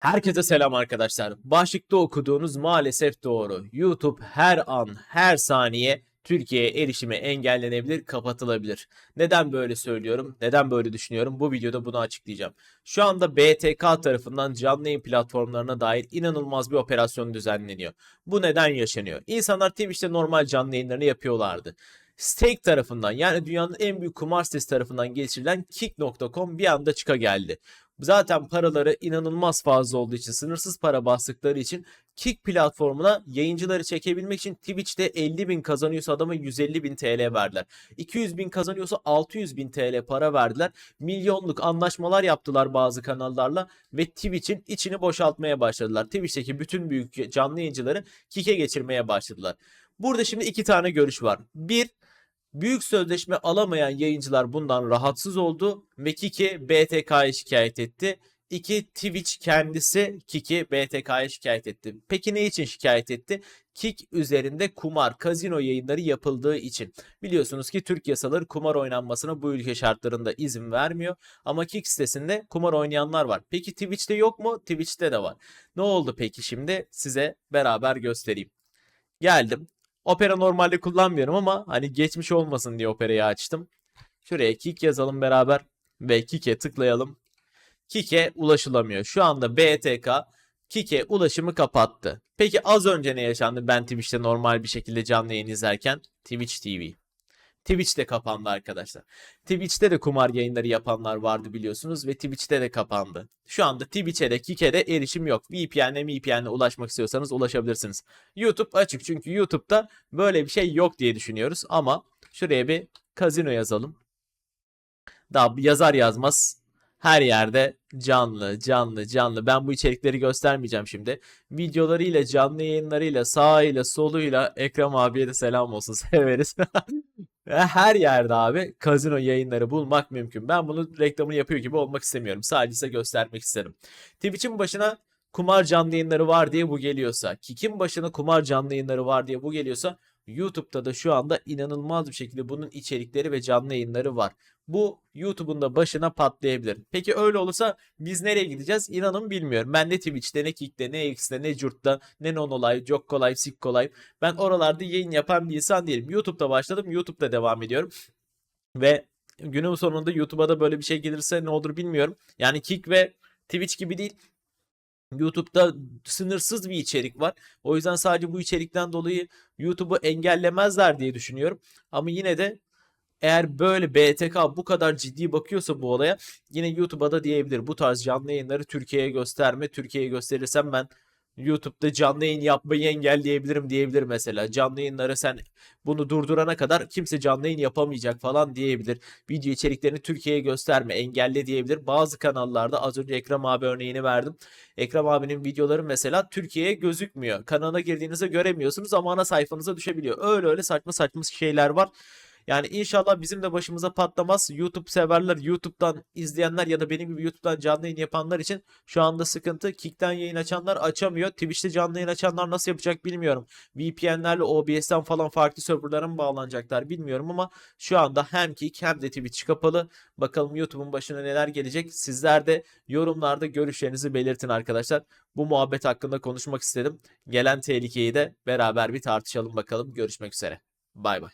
Herkese selam arkadaşlar. Başlıkta okuduğunuz maalesef doğru. YouTube her an, her saniye Türkiye'ye erişimi engellenebilir, kapatılabilir. Neden böyle söylüyorum? Neden böyle düşünüyorum? Bu videoda bunu açıklayacağım. Şu anda BTK tarafından canlı yayın platformlarına dair inanılmaz bir operasyon düzenleniyor. Bu neden yaşanıyor? İnsanlar Twitch'te normal canlı yayınlarını yapıyorlardı. Stake tarafından yani dünyanın en büyük kumar sitesi tarafından geçirilen Kick.com bir anda çıka geldi. Zaten paraları inanılmaz fazla olduğu için, sınırsız para bastıkları için Kick platformuna yayıncıları çekebilmek için Twitch'te 50 bin kazanıyorsa adama 150 bin TL verdiler. 200 bin kazanıyorsa 600 bin TL para verdiler. Milyonluk anlaşmalar yaptılar bazı kanallarla ve Twitch'in içini boşaltmaya başladılar. Twitch'teki bütün büyük canlı yayıncıları Kick'e geçirmeye başladılar. Burada şimdi iki tane görüş var. Bir, Büyük sözleşme alamayan yayıncılar bundan rahatsız oldu ve Kiki BTK'ya şikayet etti. 2. Twitch kendisi Kiki BTK'ya şikayet etti. Peki ne için şikayet etti? Kik üzerinde kumar, kazino yayınları yapıldığı için. Biliyorsunuz ki Türk yasaları kumar oynanmasına bu ülke şartlarında izin vermiyor. Ama Kik sitesinde kumar oynayanlar var. Peki Twitch'te yok mu? Twitch'te de var. Ne oldu peki şimdi? Size beraber göstereyim. Geldim. Opera normalde kullanmıyorum ama hani geçmiş olmasın diye Opera'yı açtım. Şuraya Kik yazalım beraber ve Kik'e tıklayalım. Kik'e ulaşılamıyor. Şu anda BTK Kik'e ulaşımı kapattı. Peki az önce ne yaşandı ben Twitch'te normal bir şekilde canlı yayın izlerken? Twitch TV. Twitch de kapandı arkadaşlar. Twitch'te de kumar yayınları yapanlar vardı biliyorsunuz ve Twitch'te de kapandı. Şu anda Twitch'e de Kik'e erişim yok. VPN'e VPN'e ulaşmak istiyorsanız ulaşabilirsiniz. YouTube açık çünkü YouTube'da böyle bir şey yok diye düşünüyoruz ama şuraya bir kazino yazalım. Daha yazar yazmaz her yerde canlı, canlı, canlı. Ben bu içerikleri göstermeyeceğim şimdi. Videolarıyla, canlı yayınlarıyla, sağıyla, soluyla Ekrem abiye de selam olsun severiz. Her yerde abi kazino yayınları bulmak mümkün. Ben bunu reklamını yapıyor gibi olmak istemiyorum. Sadece size göstermek isterim. Twitch'in başına kumar canlı yayınları var diye bu geliyorsa, Kik'in başına kumar canlı yayınları var diye bu geliyorsa YouTube'da da şu anda inanılmaz bir şekilde bunun içerikleri ve canlı yayınları var. Bu YouTube'un da başına patlayabilir. Peki öyle olursa biz nereye gideceğiz? İnanın bilmiyorum. Ben ne Twitch'te, ne Kick'te, ne X'te, ne Curt'ta, ne Nonolay, Çok Kolay, Sik Kolay. Ben oralarda yayın yapan bir insan değilim. YouTube'da başladım. YouTube'da devam ediyorum. Ve günün sonunda YouTube'a da böyle bir şey gelirse ne olur bilmiyorum. Yani Kick ve Twitch gibi değil. YouTube'da sınırsız bir içerik var. O yüzden sadece bu içerikten dolayı YouTube'u engellemezler diye düşünüyorum. Ama yine de eğer böyle BTK bu kadar ciddi bakıyorsa bu olaya yine YouTube'a da diyebilir. Bu tarz canlı yayınları Türkiye'ye gösterme. Türkiye'ye gösterirsem ben YouTube'da canlı yayın yapmayı engelleyebilirim diyebilir mesela. Canlı yayınları sen bunu durdurana kadar kimse canlı yayın yapamayacak falan diyebilir. Video içeriklerini Türkiye'ye gösterme, engelle diyebilir. Bazı kanallarda az önce Ekrem abi örneğini verdim. Ekrem abinin videoları mesela Türkiye'ye gözükmüyor. Kanala girdiğinizde göremiyorsunuz ama ana sayfanıza düşebiliyor. Öyle öyle saçma saçma şeyler var. Yani inşallah bizim de başımıza patlamaz. YouTube severler, YouTube'dan izleyenler ya da benim gibi YouTube'dan canlı yayın yapanlar için şu anda sıkıntı. Kick'ten yayın açanlar açamıyor. Twitch'te canlı yayın açanlar nasıl yapacak bilmiyorum. VPN'lerle OBS'ten falan farklı serverlara mı bağlanacaklar bilmiyorum ama şu anda hem Kick hem de Twitch kapalı. Bakalım YouTube'un başına neler gelecek. Sizler de yorumlarda görüşlerinizi belirtin arkadaşlar. Bu muhabbet hakkında konuşmak istedim. Gelen tehlikeyi de beraber bir tartışalım bakalım. Görüşmek üzere. Bay bay.